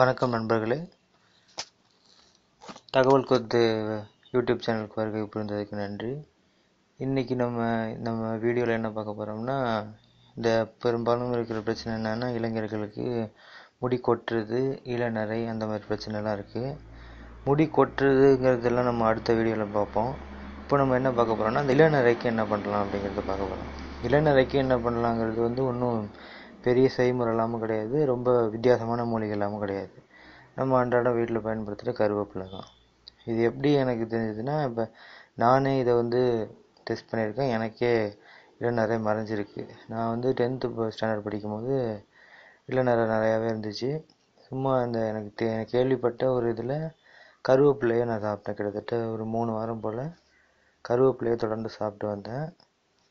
வணக்கம் நண்பர்களே. தகவல் கொத்து யூடியூப் சேனலுக்கு வருகை புரிந்ததுக்கு நன்றி. இன்றைக்கி நம்ம நம்ம வீடியோவில் என்ன பார்க்க போகிறோம்னா இந்த பெரும்பாலும் இருக்கிற பிரச்சனை என்னென்னா இளைஞர்களுக்கு முடி கொட்டுறது இளநரை அந்த மாதிரி பிரச்சனைலாம் இருக்குது முடி கொட்டுறதுங்கிறதெல்லாம் நம்ம அடுத்த வீடியோவில் பார்ப்போம். இப்போ நம்ம என்ன பார்க்க போகிறோம்னா அந்த இளநரைக்கு என்ன பண்ணலாம் அப்படிங்கிறத பார்க்க போகிறோம் இளநரைக்கு என்ன பண்ணலாங்கிறது வந்து ஒன்றும் பெரிய செய்முறை இல்லாமல் கிடையாது. ரொம்ப வித்தியாசமான மூலிகை இல்லாமல் கிடையாது. நம்ம அன்றாடம் வீட்டில் பயன்படுத்துகிற கருவேப்பிலை தான். இது எப்படி எனக்கு தெரிஞ்சதுன்னா இப்போ நானே இதை வந்து டெஸ்ட் பண்ணியிருக்கேன். எனக்கே இளநரை மறைஞ்சிருக்கு. நான் வந்து டென்த்து ஸ்டாண்டர்ட் படிக்கும்போது இளநரை நிறையாவே இருந்துச்சு. சும்மா இந்த எனக்கு தே கேள்விப்பட்ட ஒரு இதில் கருவேப்பிலையை நான் சாப்பிட்டேன். கிட்டத்தட்ட ஒரு மூணு வாரம் போல் கருவேப்பிலையை தொடர்ந்து சாப்பிட்டு வந்தேன்.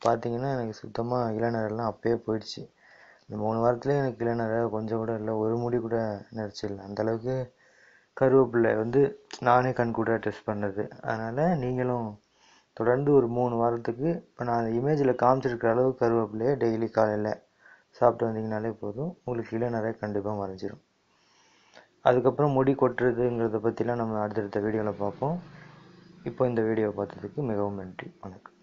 பார்த்தீங்கன்னா எனக்கு சுத்தமாக இளநரெல்லாம் அப்பயே போயிடுச்சு. இந்த மூணு வாரத்துலேயே எனக்கு இளநரை கொஞ்சம் கூட இல்லை. ஒரு முடி கூட நரைச்சிடல அந்தளவுக்கு கருவேப்பிலை வந்து நானே கண் கூட டெஸ்ட் பண்ணது. அதனால் நீங்களும் தொடர்ந்து ஒரு மூணு வாரத்துக்கு இப்போ நான் இமேஜில் காமிச்சிருக்கிற அளவு கருவேப்பிலையை டெய்லி காலையில் சாப்பிட்டு வந்தீங்கனாலே போதும். உங்களுக்கு இளநரை கண்டிப்பாக மறைஞ்சிரும். அதுக்கப்புறம் முடி கொட்டுறதுங்கிறத பற்றிலாம் நம்ம அடுத்தடுத்த வீடியோவில் பார்ப்போம். இப்போ இந்த வீடியோ பார்த்ததுக்கு மிகவும் நன்றி. வணக்கம்.